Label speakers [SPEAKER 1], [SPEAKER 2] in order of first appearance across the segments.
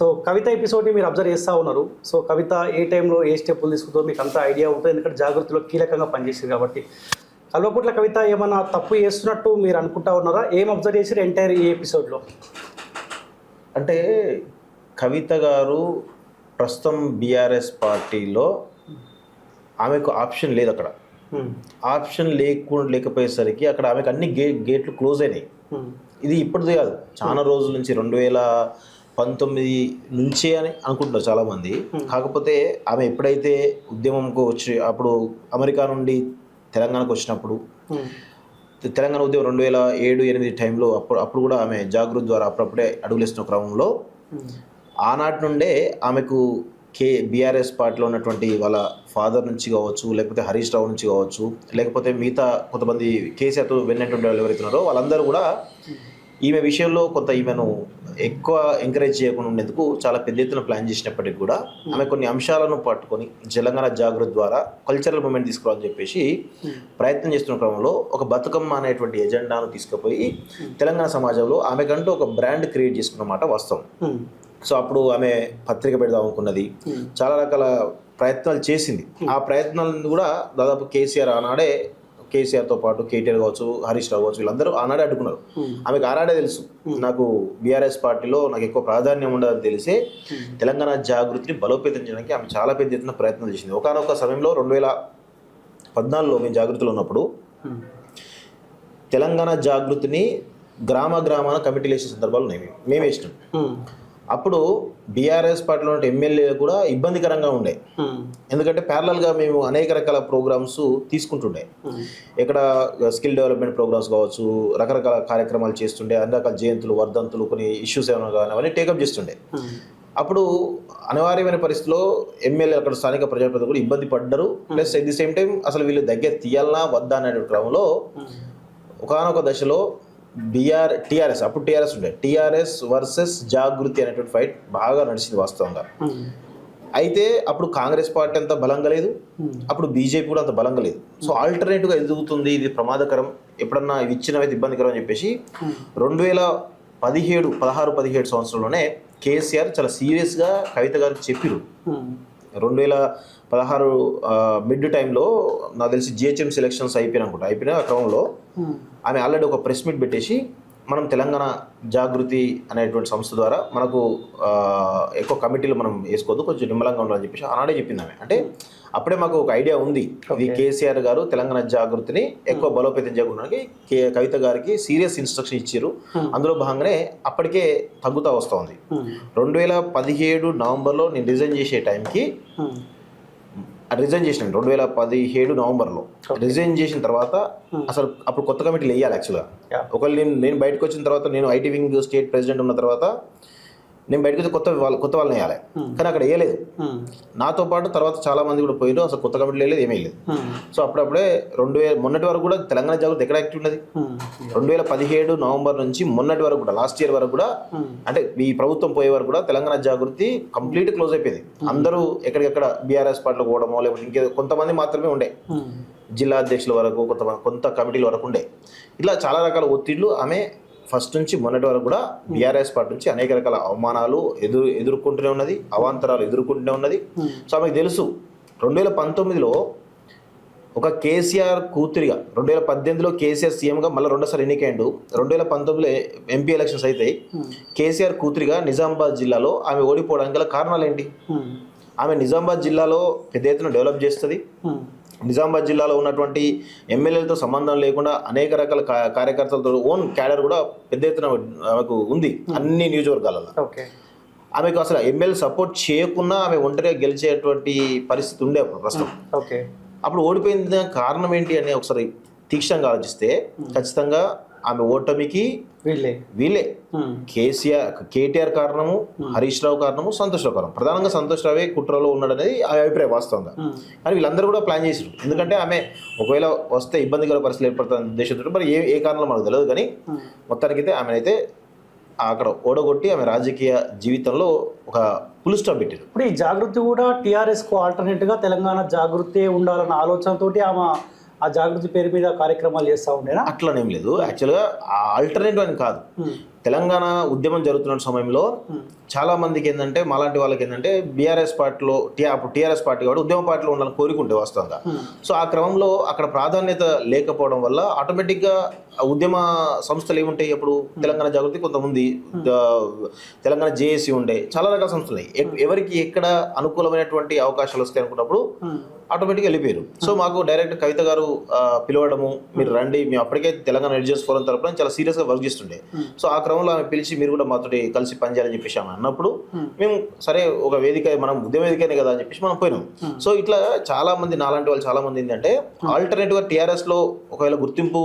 [SPEAKER 1] So కవిత ఎపిసోడ్ని మీరు observe చేస్తూ ఉన్నారు. సో కవిత ఏ టైంలో ఏ స్టెప్పులు తీసుకుందో మీకు అంత ఐడియా ఉంటుంది. ఎందుకంటే జాగృతిలో కీలకంగా పనిచేసింది కాబట్టి. కల్వకుట్ల కవిత ఏమన్నా తప్పు చేస్తున్నట్టు మీరు అనుకుంటా ఉన్నారా? ఏం అబ్జర్వ్ చేసారు ఎంటైర్ ఈ ఎపిసోడ్లో
[SPEAKER 2] అంటే కవిత గారు ప్రస్తుతం బీఆర్ఎస్ పార్టీలో ఆమెకు ఆప్షన్ లేదు అక్కడ. ఆప్షన్ లేకుండా లేకపోయేసరికి అక్కడ ఆమెకు అన్ని గే గేట్లు క్లోజ్ అయినాయి. ఇది ఇప్పటిది కాదు. చాలా రోజుల నుంచి రెండు వేల పంతొమ్మిది నుంచే అని అనుకుంటున్నారు చాలామంది. కాకపోతే ఆమె ఎప్పుడైతే ఉద్యమంకు వచ్చి అప్పుడు అమెరికా నుండి తెలంగాణకు వచ్చినప్పుడు తెలంగాణ ఉద్యమం రెండు వేల ఏడు ఎనిమిది టైంలో అప్పుడు అప్పుడు కూడా ఆమె జాగృతి ద్వారా అప్పుడప్పుడే అడుగులేస్తున్న క్రమంలో ఆనాటి నుండే ఆమెకు కే బీఆర్ఎస్ పార్టీలో ఉన్నటువంటి వాళ్ళ ఫాదర్ నుంచి కావచ్చు లేకపోతే హరీష్ రావు నుంచి కావచ్చు లేకపోతే మిగతా కొంతమంది కేసీఆర్తో వెన్నటువంటి వాళ్ళు ఎవరైతే ఉన్నారో వాళ్ళందరూ కూడా ఈమె విషయంలో కొంత ఈమెను ఎక్కువ ఎంకరేజ్ చేయకుండా ఉండేందుకు చాలా పెద్ద ఎత్తున ప్లాన్ చేసినప్పటికీ కూడా ఆమె కొన్ని అంశాలను పట్టుకొని తెలంగాణ జాగృతి ద్వారా కల్చరల్ మూమెంట్ తీసుకురావాలని చెప్పేసి ప్రయత్నం చేస్తున్న క్రమంలో ఒక బతుకమ్మ అనేటువంటి ఎజెండాను తీసుకుపోయి తెలంగాణ సమాజంలో ఆమెకంటూ ఒక బ్రాండ్ క్రియేట్ చేసుకున్నమాట వాస్తవం. సో అప్పుడు ఆమె పత్రిక పెడదాం అనుకున్నది. చాలా రకాల ప్రయత్నాలు చేసింది. ఆ ప్రయత్నాలను కూడా దాదాపు కేసీఆర్ ఆనాడే కేసీఆర్తో పాటు కేటీఆర్ కావచ్చు హరీష్ రావు కావచ్చు వీళ్ళందరూ ఆనాడే అడ్డుకున్నారు. ఆమెకు ఆనాడే తెలుసు. నాకు బీఆర్ఎస్ పార్టీలో నాకు ఎక్కువ ప్రాధాన్యం ఉండదని తెలిసే తెలంగాణ జాగృతిని బలోపేతం చేయడానికి ఆమె చాలా పెద్ద ఎత్తున ప్రయత్నం చేసింది. ఒకనొక సమయంలో రెండు వేల పద్నాలుగులో మేము జాగృతిలో ఉన్నప్పుడు తెలంగాణ జాగృతిని గ్రామ గ్రామాన కమిటీలు వేసే సందర్భాలు ఉన్నాయి. మేము మేము వేసినాం అప్పుడు బీఆర్ఎస్ పార్టీలో ఉన్న ఎమ్మెల్యేలు కూడా ఇబ్బందికరంగా ఉండే. ఎందుకంటే ప్యారలల్గా మేము అనేక రకాల ప్రోగ్రామ్స్ తీసుకుంటుండే. ఇక్కడ స్కిల్ డెవలప్మెంట్ ప్రోగ్రామ్స్ కావచ్చు రకరకాల కార్యక్రమాలు చేస్తుండే అన్ని రకాల జయంతులు వర్ధంతులు కొన్ని ఇష్యూస్ ఏమైనా కానీ అవన్నీ టేకప్ చేస్తుండే. అప్పుడు అనివార్యమైన పరిస్థితిలో ఎమ్మెల్యే అక్కడ స్థానిక ప్రజాప్రతినిధులు కూడా ఇబ్బంది పడ్డారు. Plus at the same time అసలు వీళ్ళు దగ్గర తీయాలనా వద్దా అనే క్రమంలో ఒకనొక దశలో బీఆర్ టీఆర్ఎస్ అప్పుడు టీఆర్ఎస్ ఉండే. టీఆర్ఎస్ వర్సెస్ జాగృతి అనేటువంటి ఫైట్ బాగా నడిచింది వాస్తవంగా. అయితే అప్పుడు కాంగ్రెస్ పార్టీ అంత బలంగా లేదు. అప్పుడు బీజేపీ కూడా అంత బలంగా లేదు. సో ఆల్టర్నేటివ్గా ఎదుగుతుంది ఇది ప్రమాదకరం. ఎప్పుడన్నా ఇవి ఇచ్చినవైతే ఇబ్బందికరం అని చెప్పేసి రెండు వేల పదిహేడు పదహారు పదిహేడు సంవత్సరంలోనే కేసీఆర్ చాలా సీరియస్గా కవిత గారికి చెప్పిరు. రెండు వేల పదహారు మిడ్ టైంలో నాకు తెలిసి జిహెచ్ఎం సెలక్షన్స్ అయిపోయిన అనుకుంటా. అయిపోయిన క్రమంలో ఆమె ఆల్రెడీ ఒక ప్రెస్ మీట్ పెట్టేసి మనం తెలంగాణ జాగృతి అనేటువంటి సంస్థ ద్వారా మనకు ఎక్కువ కమిటీలు మనం వేసుకోవద్దు కొంచెం నిమ్మలంగా ఉండాలని చెప్పేసి ఆనాడే చెప్పింది ఆమె. అంటే అప్పుడే మాకు ఒక ఐడియా ఉంది. ఇది కేసీఆర్ గారు తెలంగాణ జాగృతిని ఎక్కువ బలోపేతం చేయడానికి కే కవిత గారికి సీరియస్ ఇన్స్ట్రక్షన్ ఇచ్చారు అందులో భాగంగానే అప్పటికే తగ్గుతూ వస్తుంది రెండు వేల పదిహేడు నవంబర్లో నేను రిజైన్ చేసే టైంకి రిజైన్ చేసిన రెండు వేల పదిహేడు నవంబర్లో. రిజైన్ చేసిన తర్వాత అసలు అప్పుడు కొత్త కమిటీలు వేయాలి యాక్చువల్గా. ఒకవేళ నేను నేను బయటకు వచ్చిన తర్వాత నేను ఐటీ వింగ్ స్టేట్ ప్రెసిడెంట్ ఉన్న తర్వాత నేను బయటకు వచ్చి కొత్త వాళ్ళు కొత్త వాళ్ళని వేయాలి. కానీ అక్కడ వేయలేదు. నాతో పాటు తర్వాత చాలా మంది కూడా పోయారు అసలు కొత్త కమిటీలు వేయలేదు ఏమీ లేదు. సో అప్పుడప్పుడే రెండు వేల మొన్నటి వరకు కూడా తెలంగాణ జాగృతి ఎక్కడ యాక్టివ్ ఉన్నది? రెండు వేల పదిహేడు నవంబర్ నుంచి మొన్నటి వరకు కూడా లాస్ట్ ఇయర్ వరకు కూడా అంటే ఈ ప్రభుత్వం పోయే వరకు కూడా తెలంగాణ జాగృతి కంప్లీట్ క్లోజ్ అయిపోయింది. అందరూ ఎక్కడికెక్కడ బీఆర్ఎస్ పార్టీలో పోవడమో లేకపోతే ఇంకే కొంతమంది మాత్రమే ఉండే. జిల్లా అధ్యక్షుల వరకు కొంత కొంత కమిటీల వరకు ఉండే. ఇట్లా చాలా రకాల ఒత్తిళ్ళు ఆమె ఫస్ట్ నుంచి మొన్నటి వరకు కూడా బీఆర్ఎస్ పార్టీ నుంచి అనేక రకాల అవమానాలు ఎదురు ఎదుర్కొంటూనే ఉన్నది అవాంతరాలు ఎదుర్కొంటూనే ఉన్నది. సో ఆమెకు తెలుసు రెండు వేల పంతొమ్మిదిలో ఒక కేసీఆర్ కూతురిగా రెండు వేల పద్దెనిమిదిలో కేసీఆర్ సీఎంగా మళ్ళీ రెండోసారి ఎన్నికైండు. రెండు వేల పంతొమ్మిదిలో ఎంపీ ఎలక్షన్స్ అవుతాయి కేసీఆర్ కూతురిగా నిజామాబాద్ జిల్లాలో ఆమె ఓడిపోవడానికి గల కారణాలు ఏంటి ఆమె నిజామాబాద్ జిల్లాలో పెద్ద ఎత్తున డెవలప్ చేస్తుంది. నిజామాబాద్ జిల్లాలో ఉన్నటువంటి ఎమ్మెల్యేలతో సంబంధం లేకుండా అనేక రకాల కార్యకర్తలతో ఓన్ క్యాడర్ కూడా పెద్ద ఎత్తున ఆమెకు ఉంది అన్ని నియోజకవర్గాలలో.
[SPEAKER 1] ఓకే.
[SPEAKER 2] ఆమెకు అసలు ఎమ్మెల్యే సపోర్ట్ చేయకుండా ఆమె ఒంటరిగా గెలిచేటువంటి పరిస్థితి ఉండే అప్పుడు ప్రస్తుతం.
[SPEAKER 1] ఓకే.
[SPEAKER 2] అప్పుడు ఓడిపోయిన కారణం ఏంటి అని ఒకసారి తీక్షణంగా ఆలోచిస్తే ఖచ్చితంగా ఆమె ఓటమికి
[SPEAKER 1] వీళ్ళే.
[SPEAKER 2] వీళ్ళే. కేసీఆర్ కేటీఆర్ కారణము హరీష్ రావు కారణము సంతోష్ రావు కారణం. ప్రధానంగా సంతోష్ రావే కుట్రలో ఉన్నాడనేది ఆ అభిప్రాయం వాస్తవంగా. కానీ వీళ్ళందరూ కూడా ప్లాన్ చేసారు ఎందుకంటే ఆమె ఒకవేళ వస్తే ఇబ్బందికర పరిస్థితులు ఏర్పడుతున్న ఉద్దేశంతో మరి ఏ ఏ కారణంలో మనకు తెలియదు కానీ మొత్తానికైతే ఆమెనైతే అక్కడ ఓడగొట్టి ఆమె రాజకీయ జీవితంలో ఒక పుల్ స్టాప్ పెట్టారు
[SPEAKER 1] ఇప్పుడు ఈ జాగృతి కూడా టీఆర్ఎస్కు ఆల్టర్నేట్గా తెలంగాణ జాగృతి ఉండాలన్న ఆలోచనతోటి ఆమె ఆ జాగృతి పేరు మీద కార్యక్రమాలు చేస్తూ ఉండేనా?
[SPEAKER 2] అట్లనేం లేదు. యాక్చువల్గా ఆల్టర్నేటివ్ అని కాదు. తెలంగాణ ఉద్యమం జరుగుతున్న సమయంలో చాలా మందికి ఏంటంటే మాలాంటి వాళ్ళకి ఏంటంటే బీఆర్ఎస్ పార్టీలో అప్పుడు టీఆర్ఎస్ పార్టీ కాబట్టి ఉద్యమ పార్టీలో ఉండాలని కోరికుంటే వాస్తవంగా. సో ఆ క్రమంలో అక్కడ ప్రాధాన్యత లేకపోవడం వల్ల ఆటోమేటిక్గా ఉద్యమ సంస్థలు ఏముంటాయి అప్పుడు తెలంగాణ జాగృతి కొంతమంది తెలంగాణ జేఏసీ ఉండే చాలా రకాల సంస్థలు ఉన్నాయి. ఎవరికి ఎక్కడ అనుకూలమైనటువంటి అవకాశాలు వస్తాయి అనుకున్నప్పుడు ఆటోమేటిక్గా వెళ్ళిపోయారు. సో మాకు డైరెక్ట్ కవిత గారు పిలవడము మీరు రండి మేము అప్పటికే తెలంగాణ ఎడ్జెస్ ఫోరం తరపున చాలా సీరియస్గా వర్క్ చేస్తుండే. సో ఆ క్రమంలో ఆమె పిలిచి మీరు కూడా మాతో కలిసి పనిచేయాలని చెప్పేసి ఆమె అన్నప్పుడు మేము సరే ఒక వేదిక మనం ఉద్యమ వేదికనే కదా అని చెప్పేసి మనం పోయినాం. సో ఇట్లా చాలా మంది నాలాంటి వాళ్ళు చాలా మంది ఏంటంటే ఆల్టర్నేటివ్గా టీఆర్ఎస్లో ఒకవేళ గుర్తింపు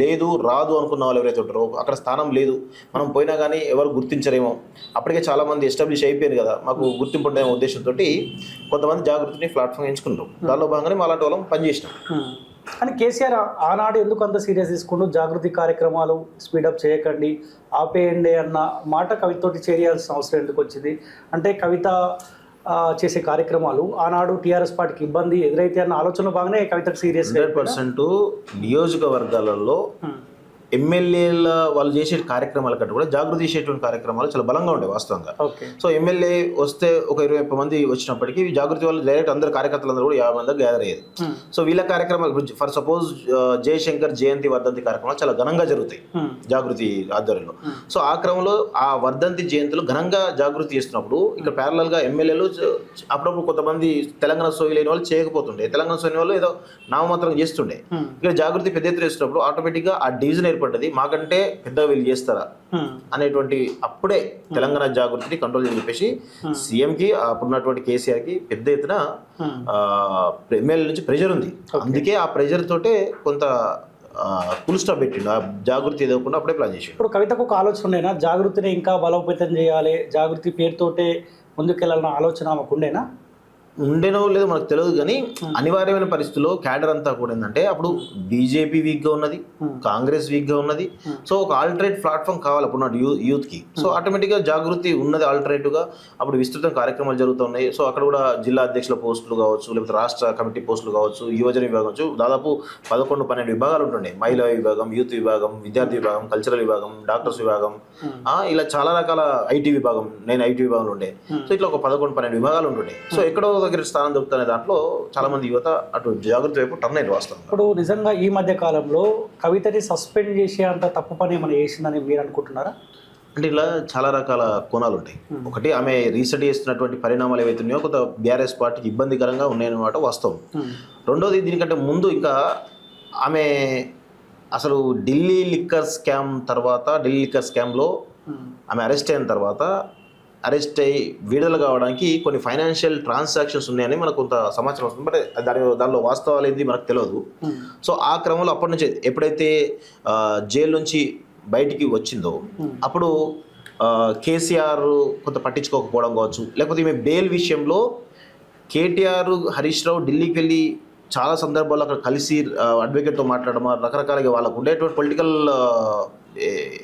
[SPEAKER 2] లేదు రాదు అనుకున్న వాళ్ళు ఎవరైతే ఉంటారో అక్కడ స్థానం లేదు మనం పోయినా కానీ ఎవరు గుర్తించరేమో. అప్పటికే చాలా మంది ఎస్టాబ్లిష్ అయిపోయారు కదా మాకు గుర్తింపు ఉండే ఉద్దేశంతో కొంతమంది జాగృతిని ప్లాట్ఫామ్ ఎంచుకున్నారు దానిలో భాగంగానే మా లాంటి వాళ్ళం పనిచేసినాం.
[SPEAKER 1] కానీ కేసీఆర్ ఆనాడు ఎందుకు అంత సీరియస్ తీసుకుంటూ జాగృతి కార్యక్రమాలు స్పీడప్ చేయకండి ఆపేయండి అన్న మాట కవితతోటి చేయాల్సిన అవసరం ఎందుకు వచ్చింది? అంటే కవిత చేసే కార్యక్రమాలు ఆనాడు టీఆర్ఎస్ పార్టీకి ఇబ్బంది ఎదురైతే అన్న ఆలోచన బాగానే కవితకు సీరియస్
[SPEAKER 2] హండ్రెడ్ పర్సెంట్ నియోజకవర్గాలలో ఎమ్మెల్యేల వాళ్ళు చేసే కార్యక్రమాల కంటే కూడా జాగృతి చేసేటువంటి కార్యక్రమాలు చాలా బలంగా ఉండే వాస్తవంగా. సో ఎమ్మెల్యే వస్తే ఒక ఇరవై ముప్పై మంది వచ్చినప్పటికీ ఈ జాగృతి వాళ్ళు డైరెక్ట్ అందరు కార్యకర్తలందరూ కూడా యాభై మంది గ్యాదర్ అయ్యేది. సో వీళ్ళ కార్యక్రమాలు ఫర్ సపోజ్ జయశంకర్ జయంతి వర్ధంతి కార్యక్రమాలు చాలా ఘనంగా జరుగుతాయి జాగృతి ఆధ్వర్యంలో. సో ఆ క్రమంలో ఆ వర్ధంతి జయంతులు ఘనంగా జాగృతి చేస్తున్నప్పుడు ఇక్కడ ప్యారలల్గా ఎమ్మెల్యేలు అప్పుడప్పుడు కొంతమంది తెలంగాణ సోయి లేని వాళ్ళు చేయకపోతుండే. తెలంగాణ సోయి వాళ్ళు ఏదో నామమాత్రం చేస్తుండే. ఇక్కడ జాగృతి పెద్ద ఎత్తున చేస్తున్నప్పుడు ఆటోమేటిక్గా ఆ డివిజన్ ఏర్పడ్డది మాకంటే పెద్దగా వీళ్ళు చేస్తారా? అనేటువంటి అప్పుడే తెలంగాణ జాగృతిని కంట్రోల్ చేయని చెప్పేసి సీఎంకి అప్పుడున్నటువంటి కేసీఆర్కి పెద్ద ఎత్తున ఎమ్మెల్యే నుంచి ప్రెషర్ ఉంది. అందుకే ఆ ప్రెషర్ తోటే కొంత ఫుల్ స్టాప్ పెట్టిండు. ఆ జాగృతి ఎదగకుండా అప్పుడే ప్లాన్ చేసిండు.
[SPEAKER 1] ఇప్పుడు కవితకు ఒక ఆలోచన ఉండేనా? జాగృతిని ఇంకా బలోపేతం చేయాలి జాగృతి పేరుతోటే ముందుకెళ్ళాలన్న ఆలోచన ఆమెకు ఉండేనా?
[SPEAKER 2] ఉండేనో లేదో మనకు తెలియదు కానీ అనివార్యమైన పరిస్థితుల్లో క్యాడర్ అంతా కూడా ఏంటంటే అప్పుడు బీజేపీ వీక్గా ఉన్నది కాంగ్రెస్ వీక్గా ఉన్నది. సో ఒక ఆల్టర్నేట్ ప్లాట్ఫామ్ కావాలి అప్పుడు నాటి యూత్ యూత్కి సో ఆటోమేటిక్గా జాగృతి ఉన్నది ఆల్టర్నేటివ్గా. అప్పుడు విస్తృత కార్యక్రమాలు జరుగుతున్నాయి సో అక్కడ కూడా జిల్లా అధ్యక్షుల పోస్టులు కావచ్చు లేకపోతే రాష్ట్ర కమిటీ పోస్టులు కావచ్చు యువజన విభాగం కావచ్చు దాదాపు పదకొండు పన్నెండు విభాగాలు ఉంటుండే. మహిళా విభాగం యూత్ విభాగం విద్యార్థి విభాగం కల్చరల్ విభాగం డాక్టర్స్ విభాగం. ఇలా చాలా రకాల ఐటీ విభాగం నేను ఐటీ విభాగంలో ఉండే. సో ఇట్లా ఒక పదకొండు పన్నెండు విభాగాలు ఉంటుండే. సో ఎక్కడో దగ్గర స్థానం దొరుకుతున్న దాంట్లో చాలా మంది యువత అటు జాగ్రత్త వైపు టర్న్ అయ్యి వాస్తవం
[SPEAKER 1] ఇప్పుడు నిజంగా ఈ మధ్య కాలంలో కవితని సస్పెండ్ చేసే అంత తప్పు పని ఏమైనా చేసిందని మీరు అనుకుంటున్నారా?
[SPEAKER 2] అంటే ఇలా చాలా రకాల కోణాలు ఉంటాయి. ఒకటి ఆమె రీసెంట్ చేస్తున్నటువంటి పరిణామాలు ఏవైతే ఉన్నాయో కొంత బీఆర్ఎస్ పార్టీకి ఇబ్బందికరంగా ఉన్నాయన్నమాట వాస్తవం. రెండోది దీనికంటే ముందు ఇంకా ఆమె అసలు ఢిల్లీ లిక్కర్ స్కామ్ తర్వాత ఢిల్లీ లిక్కర్ స్కామ్లో ఆమె అరెస్ట్ అయిన తర్వాత అరెస్ట్ అయ్యి విడుదల కావడానికి కొన్ని ఫైనాన్షియల్ ట్రాన్సాక్షన్స్ ఉన్నాయని మనకు కొంత సమాచారం వస్తుంది. బట్ దాని దానిలో వాస్తవాలు ఏంది మనకు తెలియదు సో ఆ క్రమంలో అప్పటి నుంచి ఎప్పుడైతే జైలు నుంచి బయటికి వచ్చిందో అప్పుడు ఆ, కేసీఆర్ కొంత పట్టించుకోకపోవడం కావచ్చు. లేకపోతే ఈమె బెయిల్ విషయంలో కేటీఆర్ హరీష్ రావు ఢిల్లీకి వెళ్ళి చాలా సందర్భాల్లో అక్కడ కలిసి అడ్వకేట్తో మాట్లాడడం రకరకాలుగా వాళ్ళకు ఉండేటువంటి పొలిటికల్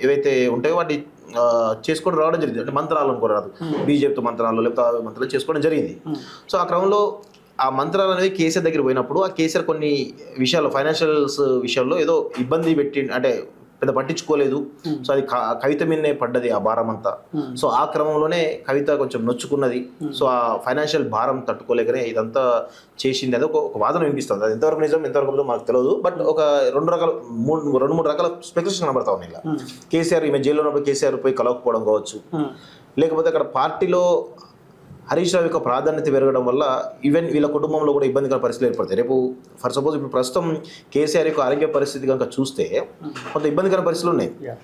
[SPEAKER 2] ఏవైతే ఉంటాయో వాటి ఆ, చేసుకోవడం రావడం జరిగింది. అంటే మంత్రాలు అనుకోరాదు బీజేపీతో మంత్రాలు లేకపోతే మంత్రాలు చేసుకోవడం జరిగింది. సో ఆ క్రమంలో ఆ మంత్రాలు అనేవి కేసీఆర్ దగ్గర పోయినప్పుడు ఆ కేసీఆర్ కొన్ని విషయాలు ఫైనాన్షియల్స్ విషయాల్లో ఏదో ఇబ్బంది పెట్టి అంటే పెద్ద పట్టించుకోలేదు. సో అది కవిత మీదనే పడ్డది ఆ భారం అంతా సో ఆ క్రమంలోనే కవిత కొంచెం నొచ్చుకున్నది. సో ఆ ఫైనాన్షియల్ భారం తట్టుకోలేకనే ఇదంతా చేసింది. అది ఒక వాదన వినిపిస్తుంది. అది ఎంతవరకు నిజం ఎంతవరకు మనకు తెలియదు బట్ ఒక రెండు రకాల మూడు రెండు మూడు రకాల స్పెక్యులేషన్ కనబడతా ఉన్నాయి ఇలా. కేసీఆర్ ఈమె జైల్లో ఉన్నప్పుడు కేసీఆర్ పోయి కలవకపోవడం కావచ్చు. లేకపోతే అక్కడ పార్టీలో హరీష్ రావు యొక్క ప్రాధాన్యత పెరగడం వల్ల ఈవెన్ వీళ్ళ కుటుంబంలో కూడా ఇబ్బందికర పరిస్థితులు ఏర్పడతాయి. రేపు ఫర్ సపోజ్ ఇప్పుడు ప్రస్తుతం కేసీఆర్ యొక్క ఆరోగ్య పరిస్థితి కనుక చూస్తే కొంత ఇబ్బందికర పరిస్థితులు ఉన్నాయి.
[SPEAKER 1] యా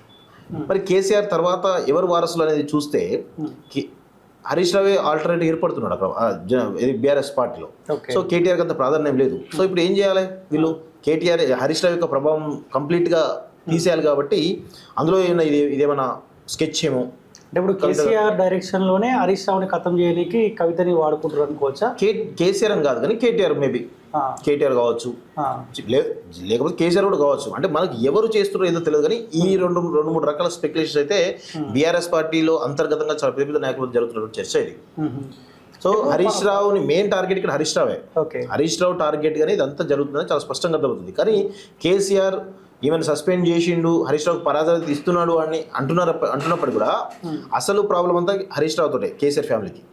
[SPEAKER 2] మరి కేసీఆర్ తర్వాత ఎవరు వారసులు అనేది చూస్తే కి- హరీష్ రావే ఆల్టర్నేటివ్ ఏర్పడుతున్నాడు అక్కడ బీఆర్ఎస్ పార్టీలో. సో కేటీఆర్ అంత ప్రాధాన్యం లేదు. సో ఇప్పుడు ఏం చేయాలి వీళ్ళు? కేటీఆర్ హరీష్ రావు యొక్క ప్రభావం కంప్లీట్గా తీసేయాలి కాబట్టి అందులో ఏమైనా ఇది ఇదేమైనా స్కెచ్ ఏమో?
[SPEAKER 1] అంటే ఇప్పుడు కేసీఆర్ డైరెక్షన్లోనే హరీష్ రావుని ఖతం చేయడానికి కవితని వాడుకుంటారు అనుకోవచ్చా?
[SPEAKER 2] కేసీఆర్ అని కాదు కానీ కేటీఆర్ మేబీ కేటీఆర్ కావచ్చు. లేకపోతే కేసీఆర్ కూడా కావచ్చు. అంటే మనకి ఎవరు చేస్తున్నారో ఏదో తెలియదు కానీ ఈ రెండు రెండు మూడు రకాల స్పెక్యులేషన్స్ అయితే బీఆర్ఎస్ పార్టీలో అంతర్గతంగా చాలా పెద్ద పెద్ద నాయకులు జరుగుతున్న చర్చ ఇది. సో హరీష్ రావుని మెయిన్ టార్గెట్ ఇక్కడ హరీష్ రావే.
[SPEAKER 1] ఓకే
[SPEAKER 2] హరీష్ రావు టార్గెట్ గానీ ఇదంతా జరుగుతుందని చాలా స్పష్టంగా అర్థమవుతుంది. కానీ కేసీఆర్ ఈవెన్ సస్పెండ్ చేసిండు హరీష్ రావుకి పరాజాలు ఇస్తున్నాడు అని అంటున్నారు అంటున్నప్పుడు కూడా అసలు ప్రాబ్లం అంతా హరీష్ రావుతోటే కేసీఆర్ ఫ్యామిలీకి.